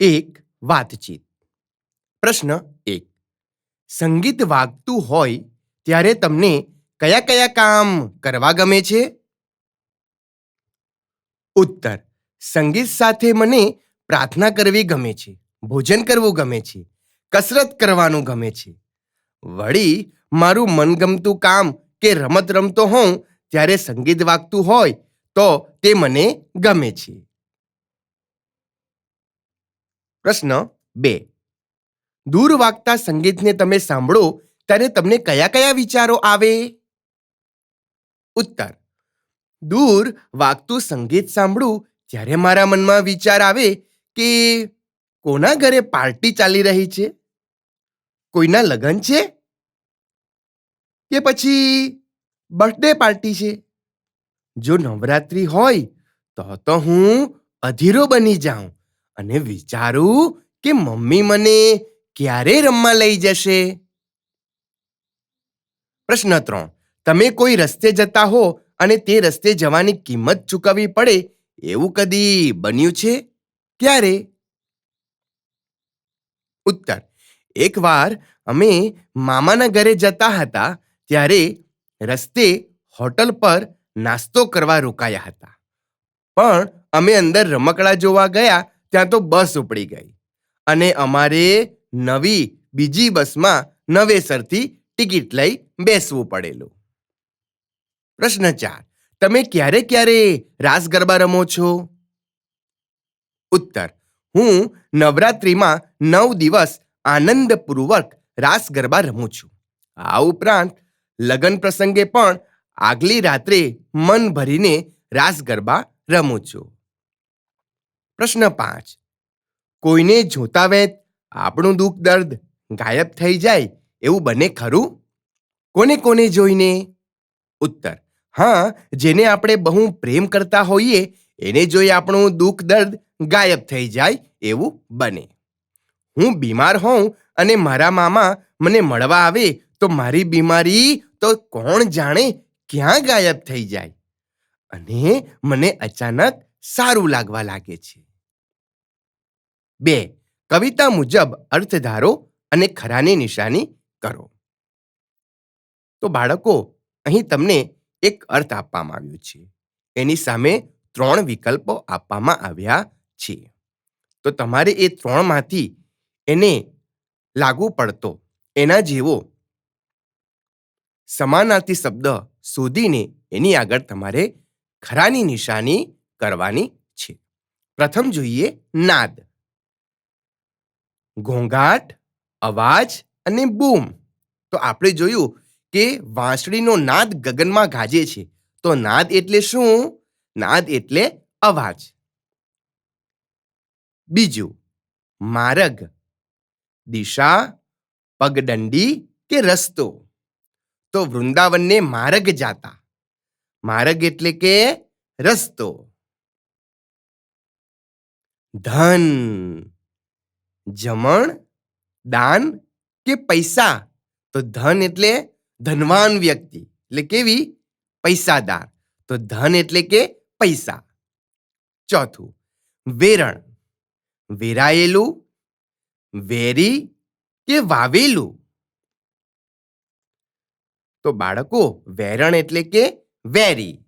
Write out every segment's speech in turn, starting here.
એક વાતચીત. પ્રશ્ન એક. સંગીત વાગતું હોય ત્યારે તમને કયા કયા કામ કરવા ગમે છે? ઉત્તર. સંગીત સાથે મને પ્રાર્થના કરવી ગમે છે, ભોજન કરવું ગમે છે, કસરત કરવાનું ગમે છે. વળી મારું મનગમતું કામ કે રમત રમતો હોઉં, ત્યારે સંગીત વાગતું હોય તો તે મને ગમે છે. પ્રશ્ન બે. દૂર વાગતા સંગીતને તમે સાંભળો, ત્યારે તમને કયા કયા વિચારો આવે? ઉત્તર. દૂર વાગતું સંગીત સાંભળું ત્યારે મારા મનમાં વિચાર આવે કે કોના ઘરે પાર્ટી ચાલી રહી છે? કોઈના લગ્ન છે? કે પછી બર્થડે પાર્ટી છે? જો નવરાત્રી હોય, તો તો હું અધીરો બની જાઉં. અને વિચારું કે મમ્મી મને ક્યારે રમવા લઈ જશે? પ્રશ્ન ત્રણ. તમે કોઈ રસ્તે જતા હો અને તે રસ્તે જવાની કિંમત ચૂકવવી પડે એવું કદી બન્યું છે? ક્યારે? ઉત્તર. એકવાર અમે મામાના ઘરે જતા હતા ત્યારે રસ્તે હોટલ પર નાસ્તો કરવા રોકાયા હતા. પણ અમે અંદર રમકડા જોવા ગયા ત્યાં તો બસ ઉપડી ગઈ. અને અમારે નવી બીજી બસમાં નવેસરથી ટિકિટ લઈ બેસવું પડેલું. પ્રશ્ન ચાર, તમે ક્યારે ક્યારે રાસ ગરબા રમો છો? ઉત્તર, હું નવરાત્રિમાં નવ દિવસ આનંદપૂર્વક રાસ ગરબા રમું છું. આ ઉપરાંત, લગ્ન પ્રસંગે પણ આગલી રાત્રે મન ભરીને રાસ ગરબા રમું છું. પ્રશ્ન પાંચ. કોઈને જોતા વેત આપણું દુઃખ, દર્દ ગાયબ થઈ જાય એવું બને ખરું? કોને કોને જોઈને? ઉત્તર, હા, જેને આપણે બહુ પ્રેમ કરતા હોઈએ એને જોઈ આપણું દુઃખ, દર્દ ગાયબ થઈ જાય એવું બને. હું બીમાર હોઉં અને મારા મામા મને મળવા આવે તો મારી બીમારી તો કોણ જાણે ક્યાં ગાયબ થઈ જાય? અને મને અચાનક સારું લાગવા લાગે છે. બે, કવિતા મુજબ અર્થ ધારો અને ખરાની નિશાની કરો. તો બાળકો, અહીં તમને એક અર્થ આપવામાં આવ્યો છે. એની સામે ત્રણ વિકલ્પો આપવામાં આવ્યા છે. તો તમારે એ ત્રણમાંથી એને લાગુ પડતો, એના જેવો સમાનાર્થી શબ્દ શોધીને એની આગળ તમારે ખરાની નિશાની કરવાની છે. પ્રથમ જોઈએ નાદ. ઘોંઘાટ, અવાજ અને બૂમ. તો આપણે જોયું કે વાંસળીનો નાદ ગગનમાં ગાજે છે. તો નાદ એટલે શું? નાદ એટલે અવાજ. બીજું, માર્ગ. દિશા પગદંડી કે રસ્તો? તો વૃંદાવનને માર્ગ જાતા. માર્ગ એટલે કે રસ્તો. ધન. જમણ, દાન કે પૈસા? તો ધન એટલે ધનવાન વ્યક્તિ. એટલે કેવી? પૈસાદાર. તો ધન એટલે કે પૈસા. ચોથું, વેરણ. વેરાયેલું, વેરી કે વાવેલું? તો બાળકો, વેરણ એટલે કે વેરી.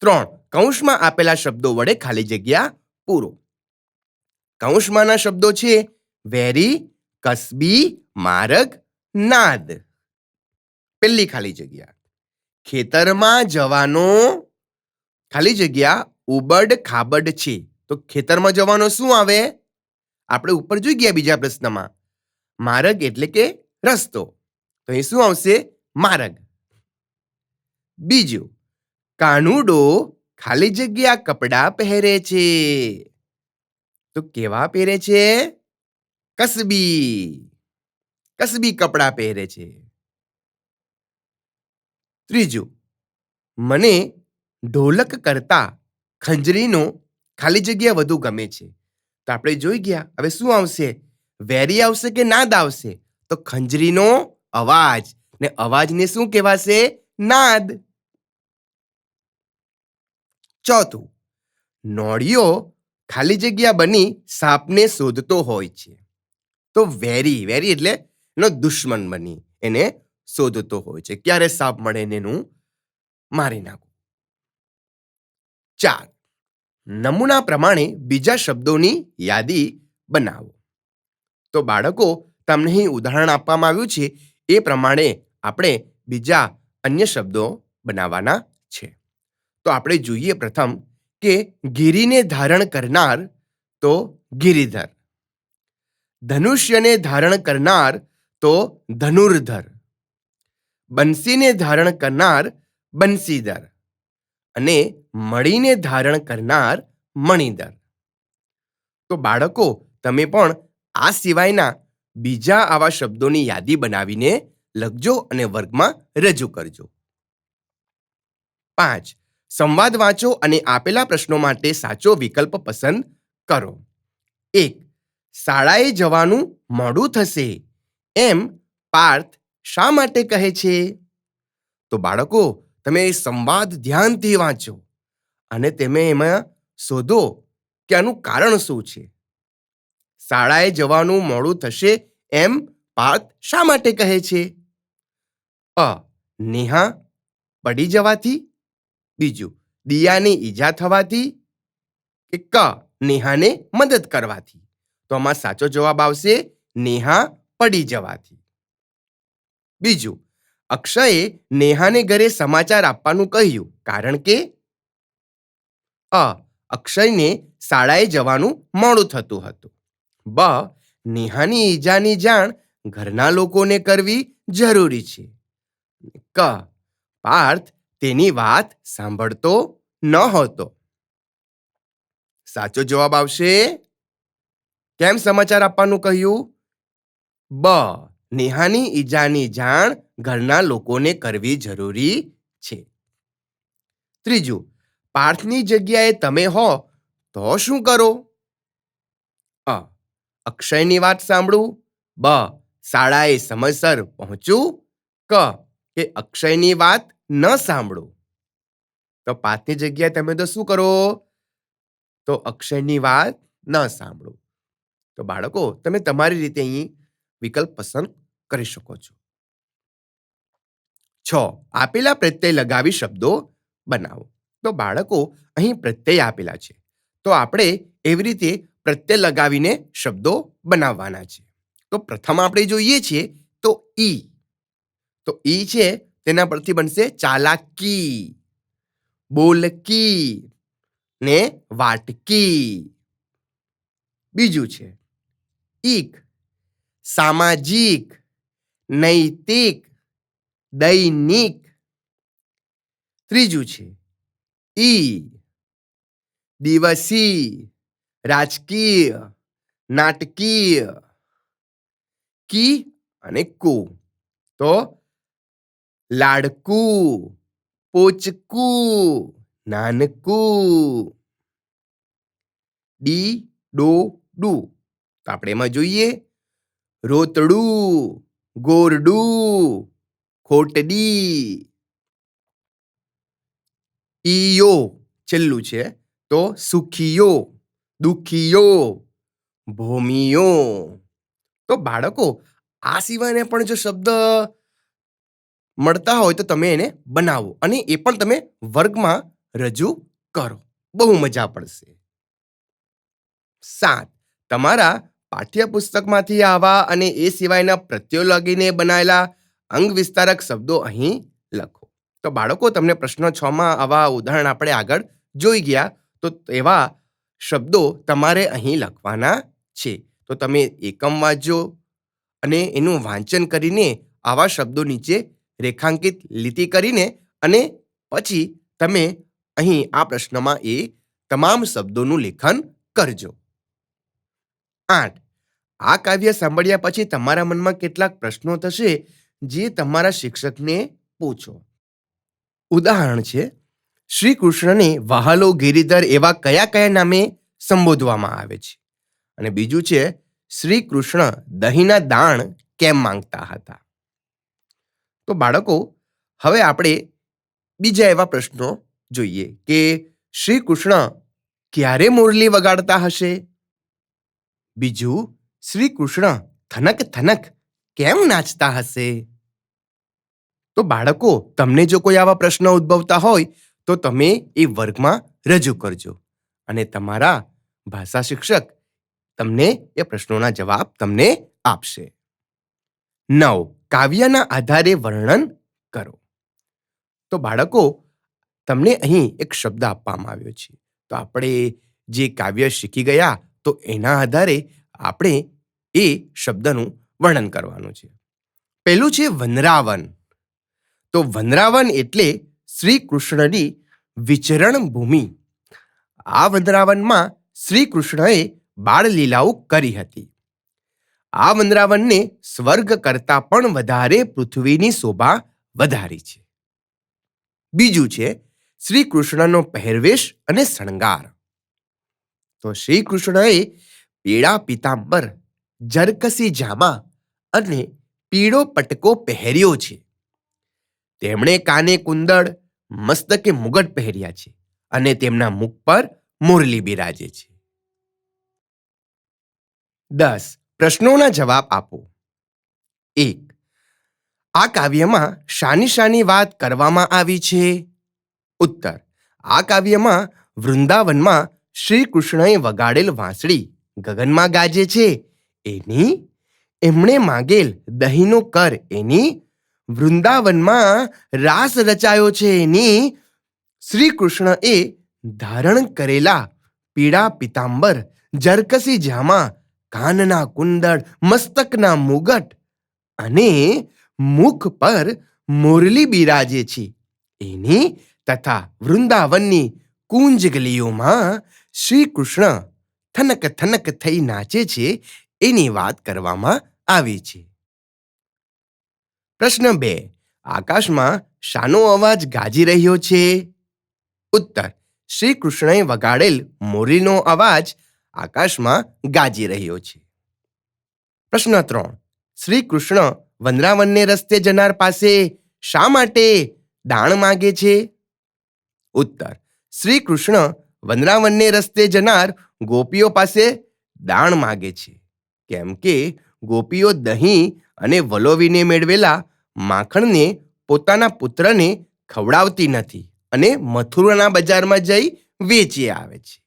ત્રણ, કૌંસમાં આપેલા શબ્દો વડે ખાલી જગ્યા પૂરો. કૌંસમાંના શબ્દો છે વેરી, કસબી, મારગ, નાદ. પેલી ખાલી જગ્યા. ખેતરમાં જવાનો ખાલી જગ્યા ઉબડ ખાબડ છે. તો ખેતરમાં જવાનો શું આવે? આપણે ઉપર જોઈ ગયા બીજા પ્રશ્નમાં. માર્ગ એટલે કે રસ્તો. તો અહીં શું આવશે? માર્ગ. બીજું, કાનુડો ખાલી જગ્યા કપડાં પહેરે છે. તો કેવા પહેરે છે? કસબી. કસબી કપડાં પહેરે છે. ત્રીજું, મને ઢોલક કરતા ખંજરીનો ખાલી જગ્યા વધુ ગમે છે. તો આપણે જોઈ ગયા, હવે શું આવશે? વેરી આવશે કે નાદ આવશે? તો ખંજરીનો અવાજ. ને અવાજને શું કહેવાશે? નાદ. ચોથું નોળિયો ખાલી જગ્યા બની સાપને શોધતો હોય છે. તો વેરી વેરી એટલે એનો દુશ્મન બની, એને શોધતો હોય છે. ક્યારે સાપ મળે એનું મારી નાખો. ચાર, નમૂના પ્રમાણે બીજા શબ્દોની યાદી બનાવો. તો બાળકો, તમને અહીં ઉદાહરણ આપવામાં આવ્યું છે. એ પ્રમાણે આપણે બીજા અન્ય શબ્દો બનાવવાના છે. તો આપણે જોઈએ પ્રથમ કે ગિરિને ધારણ કરનાર તો ગિરિધર. ધનુષ્યને ધારણ કરનાર તો ધનુર્ધર. બંસીને ધારણ કરનાર બંસીધર. અને મણીને ધારણ કરનાર મણિધર. તો બાળકો, તમે પણ આ સિવાયના બીજા આવા શબ્દોની યાદી બનાવીને લખજો અને વર્ગમાં રજૂ કરજો. પાંચ સંવાદ વાંચો અને આપેલા પ્રશ્નો માટે સાચો વિકલ્પ પસંદ કરો. એક, શાળાએ જવાનું મોડું થશે. એમ પાર્થ શા માટે કહે છે? તો બાળકો, તમે એ સંવાદ ધ્યાનથી વાંચો અને તમે એમાં શોધો કે આનું કારણ શું છે. શાળાએ જવાનું મોડું થશે એમ પાર્થ શા માટે કહે છે? અ, નેહા, પડી જવાથી? બીજું, દિયાને ઈજા થવાથી કે ક, નેહાને મદદ કરવાથી? તો આમાં સાચો જવાબ આવશે, નેહા પડી જવાથી. બીજું, અક્ષયે નેહાને ઘરે સમાચાર આપવાનું કહ્યું, કારણ કે અ, અક્ષયને શાળાએ જવાનું મોડું થતું હતું. બ, નેહાની ઈજાની જાણ ઘરના લોકોને કરવી જરૂરી છે. ક, પાર્થ તેની વાત સાંભળતો ન હતો સાચો જવાબ આવશે? કેમ સમાચાર આપવાનું કહ્યું? બ. નેહાની ઈજાની જાણ ઘરના લોકોને કરવી જરૂરી છે. ત્રીજું, પાર્થની જગ્યાએ તમે હો, તો શું કરો? અ. અક્ષયની વાત સાંભળું. બ. શાળાએ સમયસર પહોંચું. ક. કે અક્ષયની વાત ન સાંભળું. તો પાર્થની જગ્યાએ તમે તો શું કરો? તો અક્ષયની વાત ન સાંભળો. તો બાળકો, તમે તમારી રીતે અહીં વિકલ્પ પસંદ કરી શકો છો. છ. આપેલા પ્રત્યય લગાવી શબ્દો બનાવો. તો બાળકો, અહીં પ્રત્યય આપેલા છે. તો આપણે એવી રીતે પ્રત્યય લગાવીને શબ્દો બનાવવાના છે. તો પ્રથમ આપણે જોઈએ છીએ તો ઈ. તો ઈ છે તેના પરથી બનશે ચાલાકી, બોલકી ને વાટકી. બીજું છે, ઈક, સામાજિક, નૈતિક, દૈનિક. ત્રીજું છે, ઈ, દિવસી, રાજકીય, નાટકીય, કી અને કુ. તો લાડકું, પોચકું, નાનકું. D, Dr, do. તો આપણે એમાં જોઈએ. રોતડું, ગોરડું, ખોટડી. ઈયો, છેલ્લું છે. તો સુખીયો, દુખીયો, ભૂમિયો. તો બાળકો, આ સિવાયને પણ જો શબ્દ મળતા હોય તો તમે એને બનાવો અને એ પણ તમે વર્ગમાં રજૂ કરો. બહુ મજા પડશે. સાત. તમારા પાઠ્યપુસ્તકમાંથી આવા અને એ સિવાયના પ્રત્યો લગીને બનાયેલા અંગ વિસ્તારક શબ્દો અહીં લખો. તો બાળકો, તમને પ્રશ્ન છ માં આવા ઉદાહરણ આપણે આગળ જોઈ ગયા. તો એવા શબ્દો તમારે અહીં લખવાના છે. તો તમે એકમ વાંચજો અને એનું વાંચન કરીને આવા શબ્દો નીચે રેખાંકિત લીટી કરીને અને પછી તમે અહીં આ પ્રશ્નમાં એ તમામ શબ્દોનું લેખન કરજો. આઠ. આ કાવ્ય સાંભળ્યા પછી તમારા મનમાં કેટલાક પ્રશ્નો થશે જે તમારા શિક્ષકને પૂછો. ઉદાહરણ છે, શ્રી કૃષ્ણને વાહલો ગિરિધર એવા કયા કયા નામે સંબોધવામાં આવે છે? અને બીજું છે, શ્રી કૃષ્ણ દહીંના દાણ કેમ માંગતા હતા? તો બાળકો, હવે આપણે બીજા એવા પ્રશ્નો જોઈએ કે શ્રી કૃષ્ણ ક્યારે મુરલી વગાડતા હશે? બીજું, શ્રી કૃષ્ણ થનક થનક કેમ નાચતા હશે? તો બાળકો, તમને જો કોઈ આવા પ્રશ્નો ઉદ્ભવતા હોય, તો તમે એ વર્ગમાં રજૂ કરજો. અને તમારા ભાષા શિક્ષક તમને એ પ્રશ્નોના જવાબ તમને આપશે. નવ. કાવ્યના આધારે વર્ણન કરો. તો બાળકો, તમને અહીં એક શબ્દ આપવામાં આવ્યો છે. તો આપણે જે કાવ્ય શીખી ગયા, તો એના આધારે આપણે એ શબ્દનું વર્ણન કરવાનું છે. પહેલું છે વનરાવન. તો વનરાવન એટલે શ્રી કૃષ્ણની વિચરણ ભૂમિ. આ વનરાવનમાં શ્રી કૃષ્ણએ બાળલીલાઓ કરી હતી. આ વંદરાવનને સ્વર્ગ કરતા પણ વધારે પૃથ્વીની શોભા વધારી છે. બીજું છે શ્રી કૃષ્ણનો પહેરવેશ અને શણગાર. તો શ્રી કૃષ્ણએ પીળા પિતાંબર, જરકસી જામા અને પીળો પટકો પહેર્યો છે. તેમણે કાને કુંદળ, મસ્તકે મુગટ પહેર્યા છે અને તેમના મુખ પર મુરલી બિરાજે છે. દસ પ્રશ્નોના જવાબ આપો. એક, આ કાવ્યમાં શાની શાની વાત કરવામાં આવી છે? ઉત્તર, આ કાવ્યમાં વૃંદાવનમાં શ્રી કૃષ્ણએ વગાડેલ વાંસળી ગગનમાં ગાજે છે. એની, એમણે માગેલ દહીંનો કર એની, વૃંદાવનમાં રાસ રચાયો છે એની શ્રી કૃષ્ણએ ધારણ કરેલા પીળા પિતાંબર જરકસી જામા કાનના કુંડળ મસ્તકના મુગટ અને મુખ પર મુરલી બિરાજે છે. એની તથા વૃંદાવનની કુંજગલીઓમાં શ્રી કૃષ્ણ થનક થનક થઈ નાચે છે એની વાત કરવામાં આવી છે. પ્રશ્ન બે. આકાશમાં શાનો અવાજ ગાજી રહ્યો છે? ઉત્તર. શ્રી કૃષ્ણએ વગાડેલ મોરીનો અવાજ આકાશમાં ગાજી રહ્યો છે. પ્રશ્ન ત્રણ. શ્રી કૃષ્ણ વનરાવનને રસ્તે જનાર પાસે શા માટે દાણ માગે છે? ઉત્તર. શ્રી કૃષ્ણ વનરાવનને રસ્તે જનાર ગોપીઓ પાસે દાણ માગે છે. કેમ કે ગોપીઓ દહીં અને વલોવીને મેળવેલા માખણને પોતાના પુત્રને ખવડાવતી નથી અને મથુરાના બજારમાં જઈ વેચી આવે છે.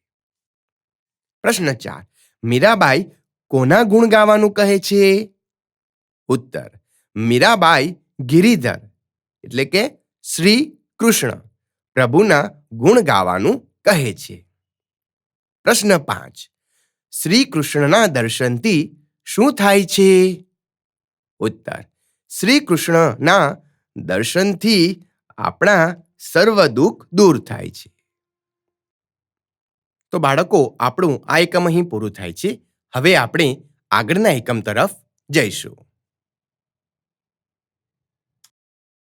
પ્રશ્ન ચાર. મીરાબાઈ કોના ગુણ ગાવાનું કહે છે? ઉત્તર. મીરાબાઈ ગિરિધર, એટલે કે શ્રી કૃષ્ણ, પ્રભુના ગુણ ગાવાનું કહે છે. પ્રશ્ન પાંચ. શ્રી કૃષ્ણના દર્શનથી શું થાય છે? ઉત્તર. શ્રી કૃષ્ણના દર્શનથી આપણા સર્વ દુઃખ દૂર થાય છે. તો બાળકો, આપણું આ એકમ અહીં પૂરું થાય છે. હવે આપણે આગળના એકમ તરફ જઈશું.